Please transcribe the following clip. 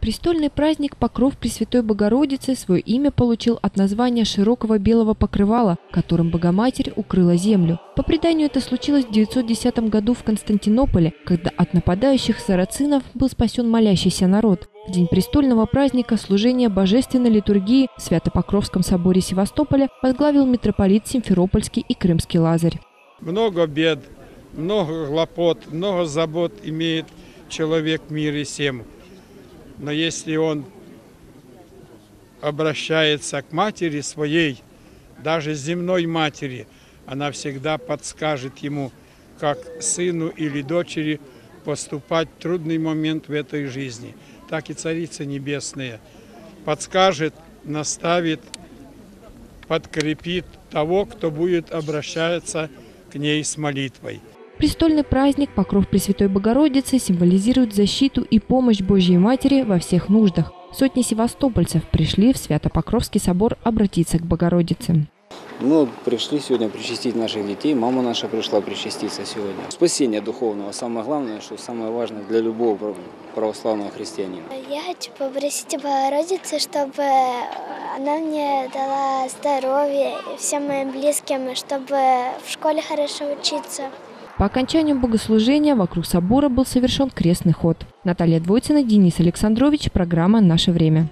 Престольный праздник Покров Пресвятой Богородицы свое имя получил от названия широкого белого покрывала, которым Богоматерь укрыла землю. По преданию это случилось в 910 году в Константинополе, когда от нападающих сарацинов был спасен молящийся народ. В день престольного праздника служение божественной литургии в Свято-Покровском соборе Севастополя возглавил митрополит Симферопольский и Крымский Лазарь. Много бед, много хлопот, много забот имеет человек в мире всем. Но если он обращается к матери своей, даже земной матери, она всегда подскажет ему, как сыну или дочери поступать в трудный момент в этой жизни. Так и Царица Небесная подскажет, наставит, подкрепит того, кто будет обращаться к ней с молитвой. Престольный праздник Покров Пресвятой Богородицы символизирует защиту и помощь Божьей Матери во всех нуждах. Сотни севастопольцев пришли в Свято-Покровский собор обратиться к Богородице. Мы пришли сегодня причастить наших детей. Мама наша пришла причаститься сегодня. Спасение духовного. Самое главное, что самое важное для любого православного христианина. Я хочу попросить Богородицы, чтобы она мне дала здоровье всем моим близким, чтобы в школе хорошо учиться. По окончанию богослужения вокруг собора был совершен крестный ход. Наталья Двойцина, Денис Александрович, программа «Наше время».